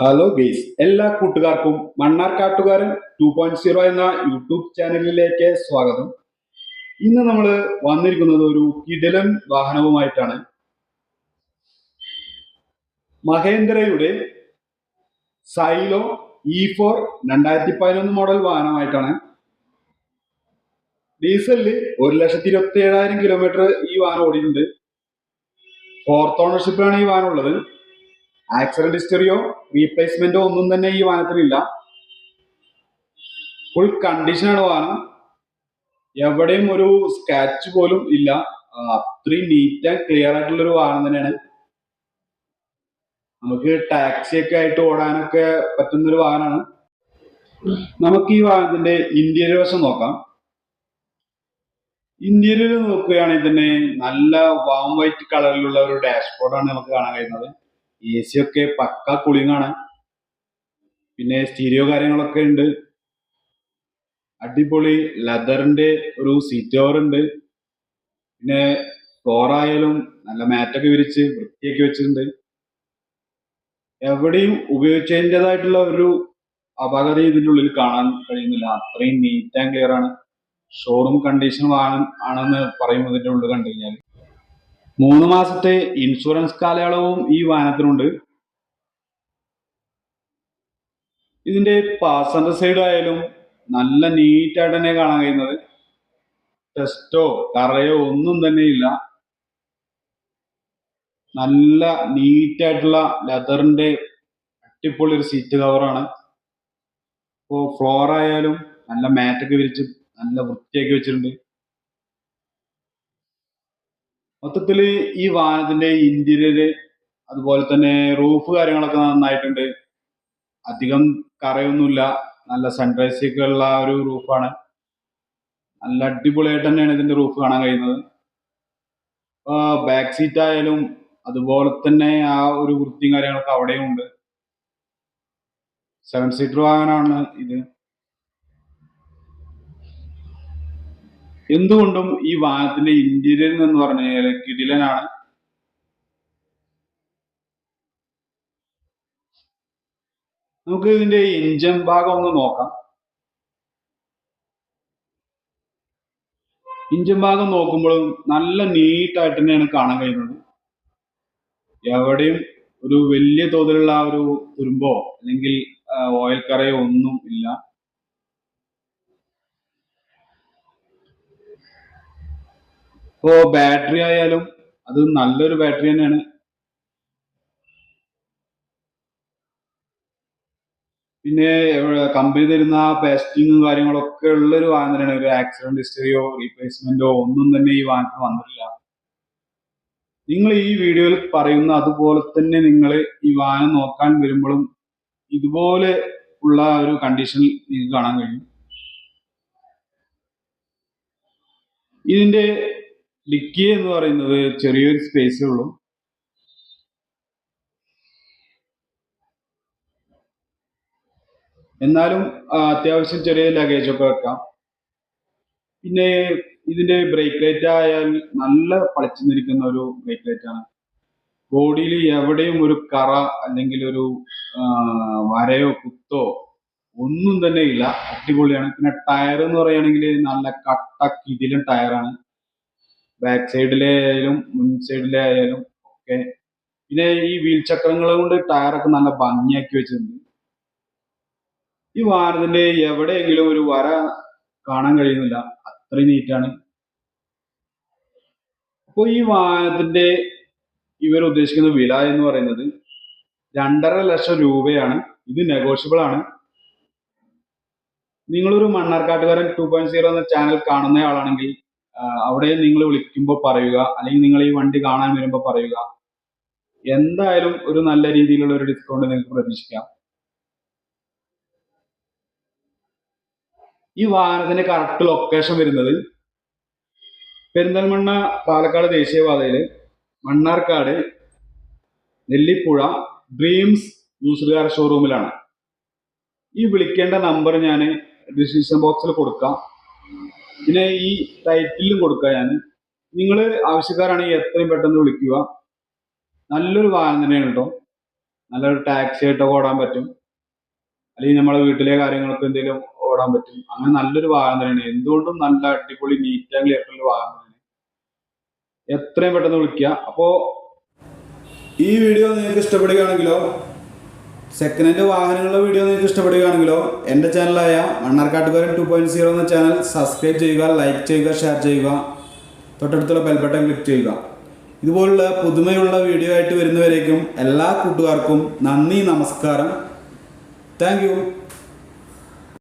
Hello guys എല്ലാ കൂട്ടുകാർക്കും മണ്ണാർക്കാട്ടുകാരൻ two point zero എന്ന യൂട്യൂബ് ചാനലിലേക്ക് സ്വാഗതം. ഇന്ന് നമ്മൾ വന്നിരിക്കുന്നത് ഒരു കിടിലൻ വാഹനവുമായിട്ടാണ്. മഹേന്ദ്രയുടെ സൈലോ ഇ ഫോർ രണ്ടായിരത്തി പതിനൊന്ന് മോഡൽ വാഹനമായിട്ടാണ് ഡീസലിൽ ഒരു ലക്ഷത്തി ഇരുപത്തി ഏഴായിരം കിലോമീറ്റർ ഈ വാഹനം ഓടിയിട്ടുണ്ട്. ഫോർത്ത് ഓണർഷിപ്പിലാണ് ഈ വാഹനം ഉള്ളത്. ആക്സിഡന്റ് ഹിസ്റ്ററിയോ റീപ്ലേസ്മെന്റോ ഒന്നും തന്നെ ഈ വാഹനത്തിനില്ല ഫുൾ കണ്ടീഷനാണ് വാഹനം. എവിടെയും ഒരു സ്കാച്ച് പോലും ഇല്ല. അത്രയും നീറ്റ് ആൻഡ് ക്ലിയർ ആയിട്ടുള്ള ഒരു വാഹനം തന്നെയാണ്. നമുക്ക് ടാക്സി ഒക്കെ ആയിട്ട് ഓടാനൊക്കെ പറ്റുന്ന ഒരു വാഹനമാണ്. നമുക്ക് ഈ വാഹനത്തിന്റെ ഇന്റീരിയർ വശം നോക്കാം. ഇന്റീരിയർ നോക്കുകയാണെങ്കിൽ തന്നെ നല്ല വാം വൈറ്റ് കളറിലുള്ള ഒരു ഡാഷ്ബോർഡാണ് നമുക്ക് കാണാൻ കഴിയുന്നത്. എ സി ഒക്കെ പക്ക കൂളിംഗ് ആണ് പിന്നെ സ്റ്റീരിയോ കാര്യങ്ങളൊക്കെ ഉണ്ട്. അടിപൊളി ലെതറിന്റെ ഒരു സീറ്റ് കവർ ഉണ്ട്. പിന്നെ ഫ്ലോർ ആയാലും നല്ല മാറ്റൊക്കെ വിരിച്ച് വൃത്തിയൊക്കെ വെച്ചിട്ടുണ്ട്. എവിടെയും ഉപയോഗിച്ചതിന്റെതായിട്ടുള്ള ഒരു അപാകത ഇതിന്റെ ഉള്ളിൽ കാണാൻ കഴിയുന്നില്ല. അത്രയും നീറ്റ് ആൻഡ് ക്ലിയർ ആണ്. ഷോറൂം കണ്ടീഷൻ ആണെന്ന് പറയുമ്പോൾ ഇതിന്റെ ഉള്ളിൽ കണ്ടു കഴിഞ്ഞാൽ മൂന്ന് മാസത്തെ ഇൻഷുറൻസ് കാലയളവും ഈ വാഹനത്തിനുണ്ട്. ഇതിന്റെ പാസഞ്ചർ സൈഡ് ആയാലും നല്ല നീറ്റായിട്ട് തന്നെ കാണാൻ കഴിയുന്നത്. ടെസ്റ്റോ കറയോ ഒന്നും തന്നെ ഇല്ല. നല്ല നീറ്റായിട്ടുള്ള ലെതറിന്റെ അടിപൊളി ഒരു സീറ്റ് കവറാണ് ഇപ്പോൾ ഫ്ലോർ ആയാലും നല്ല മാറ്റൊക്കെ വിരിച്ച് നല്ല വൃത്തിയാക്കി വെച്ചിട്ടുണ്ട്. മൊത്തത്തിൽ ഈ വാഹനത്തിന്റെ ഇന്റീരിയർ അതുപോലെ തന്നെ റൂഫ് കാര്യങ്ങളൊക്കെ നന്നായിട്ടുണ്ട്. അധികം കറയൊന്നുമില്ല. നല്ല സൺറൈസ് ഒക്കെ ഉള്ള ഒരു റൂഫാണ് നല്ല അടിപൊളിയായിട്ട് തന്നെയാണ് ഇതിന്റെ റൂഫ് കാണാൻ കഴിയുന്നത്. ബാക്ക് സീറ്റ് ആയാലും അതുപോലെ തന്നെ ആ ഒരു വൃത്തിയും കാര്യങ്ങളൊക്കെ അവിടെയും ഉണ്ട്. സെവൻ സീറ്റർ വാഹനമാണ് ഇത്. എന്തുകൊണ്ടും ഈ വാഹനത്തിന്റെ ഇന്റീരിയർ എന്ന് പറഞ്ഞു കഴിഞ്ഞാൽ കിടിലനാണ്. നമുക്ക് ഇതിന്റെ എഞ്ചിൻ ഭാഗം ഒന്ന് നോക്കാം. എഞ്ചിൻ ഭാഗം നോക്കുമ്പോഴും നല്ല നീറ്റായിട്ട് തന്നെയാണ് കാണാൻ കഴിയുന്നത്. എവിടെയും ഒരു വലിയ തോതിലുള്ള ഒരു തുരുമ്പോ അല്ലെങ്കിൽ ഓയിൽ കറയോ ഒന്നും ഇല്ല. ഇപ്പോ ബാറ്ററി ആയാലും അത് നല്ലൊരു ബാറ്ററി തന്നെയാണ്. പിന്നെ കമ്പനി തരുന്ന പേസ്റ്റിങ്ങും കാര്യങ്ങളൊക്കെ ഉള്ള ഒരു വാഹനം തന്നെയാണ്. ഒരു ആക്സിഡന്റ് ഹിസ്റ്ററിയോ റീപ്ലേസ്മെന്റോ ഒന്നും തന്നെ ഈ വാഹനത്തിന് വന്നിട്ടില്ല. നിങ്ങൾ ഈ വീഡിയോയിൽ പറയുന്ന അതുപോലെ തന്നെ നിങ്ങൾ ഈ വാഹനം നോക്കാൻ വരുമ്പോഴും ഇതുപോലെ ഉള്ള ഒരു കണ്ടീഷനിൽ നിങ്ങൾക്ക് കാണാൻ കഴിയും. ഇതിന്റെ ഡിക്കി എന്ന് പറയുന്നത് ചെറിയൊരു സ്പേസേ ഉള്ളൂ. എന്നാലും അത്യാവശ്യം ചെറിയ ലഗേജ് ഒക്കെ വെക്കാം. പിന്നെ ഇതിന്റെ ബ്രേക്ക് ലൈറ്റ് ആയാൽ നല്ല പളിച്ചു നിൽക്കുന്ന ഒരു ബ്രേക്ക് ലൈറ്റ് ആണ്. ബോഡിയിൽ എവിടെയും ഒരു കറ അല്ലെങ്കിൽ ഒരു വരയോ കുത്തോ ഒന്നും തന്നെ ഇല്ല. അടിപൊളിയാണ്. പിന്നെ ടയർ എന്ന് പറയുകയാണെങ്കിൽ നല്ല കട്ട കിടിലൻ ടയറാണ് ബാക്ക് സൈഡിലെ ആയാലും മുൻ സൈഡിലെ ആയാലും ഒക്കെ. പിന്നെ ഈ വീൽ ചക്രങ്ങൾ കൊണ്ട് ടയറൊക്കെ നല്ല ഭംഗിയാക്കി വെച്ചിട്ടുണ്ട്. ഈ വാഹനത്തിന്റെ എവിടെയെങ്കിലും ഒരു വര കാണാൻ കഴിയുന്നില്ല. അത്രയും നീറ്റാണ് അപ്പോൾ ഈ വാഹനത്തിന്റെ ഇവർ ഉദ്ദേശിക്കുന്ന വില എന്ന് പറയുന്നത് രണ്ടര ലക്ഷം രൂപയാണ്. ഇത് നെഗോഷ്യബിൾ ആണ്. നിങ്ങളൊരു മണ്ണാർക്കാട്ടുകാരൻ ടു പോയിന്റ് സീറോ എന്ന ചാനൽ കാണുന്ന ആളാണെങ്കിൽ ആ, അവിടെ നിങ്ങൾ വിളിക്കുമ്പോൾ പറയുക അല്ലെങ്കിൽ നിങ്ങൾ ഈ വണ്ടി കാണാൻ വരുമ്പോൾ പറയുക. എന്തായാലും ഒരു നല്ല രീതിയിലുള്ള ഒരു ഡിസ്കൗണ്ട് നിങ്ങൾക്ക് പ്രതീക്ഷിക്കാം. ഈ വാഹനത്തിന്റെ കറക്റ്റ് ലൊക്കേഷൻ വരുന്നത് പെരിന്തൽമണ്ണ പാലക്കാട് ദേശീയപാതയിൽ Mannarkkad Nellippuzha dreams used car ഷോറൂമിലാണ്. ഈ വിളിക്കേണ്ട നമ്പർ ഞാൻ ഡിസ്ക്രിപ്ഷൻ ബോക്സിൽ കൊടുക്കാം. പിന്നെ ഈ ടൈറ്റിലും കൊടുക്കുക ഞാൻ നിങ്ങൾ ആവശ്യക്കാരാണെങ്കിൽ എത്രയും പെട്ടെന്ന് വിളിക്കുക. നല്ലൊരു വാഹനം തന്നെയാണ് കേട്ടോ. നല്ലൊരു ടാക്സി ആയിട്ടൊക്കെ ഓടാൻ പറ്റും. അല്ലെങ്കിൽ നമ്മളെ വീട്ടിലെ കാര്യങ്ങൾക്ക് എന്തെങ്കിലും ഓടാൻ പറ്റും. അങ്ങനെ നല്ലൊരു വാഹനം തന്നെയാണ്. എന്തുകൊണ്ടും നല്ല അടിപൊളി നീറ്റ് ആൻഡ് ക്ലിയർ ഉള്ള വാഹനം തന്നെയാണ്. എത്രയും പെട്ടെന്ന് വിളിക്കുക. അപ്പോൾ ഈ വീഡിയോ നിങ്ങൾക്ക് ഇഷ്ടപ്പെടുകയാണെങ്കിലോ സെക്കൻഡ് ഹാൻഡ് വാഹനങ്ങളുടെ വീഡിയോ നിങ്ങൾക്ക് ഇഷ്ടപ്പെടുകയാണെങ്കിലോ എന്റെ ചാനലായ മണ്ണാർക്കാട്ടുകാരൻ ടു പോയിന്റ് സീറോ എന്ന ചാനൽ സബ്സ്ക്രൈബ് ചെയ്യുക ലൈക്ക് ചെയ്യുക ഷെയർ ചെയ്യുക. തൊട്ടടുത്തുള്ള ബെൽബട്ടൺ ക്ലിക്ക് ചെയ്യുക. ഇതുപോലുള്ള പുതുമയുള്ള വീഡിയോ ആയിട്ട് വരുന്നവരേക്കും എല്ലാ കൂട്ടുകാർക്കും നന്ദി നമസ്കാരം. താങ്ക്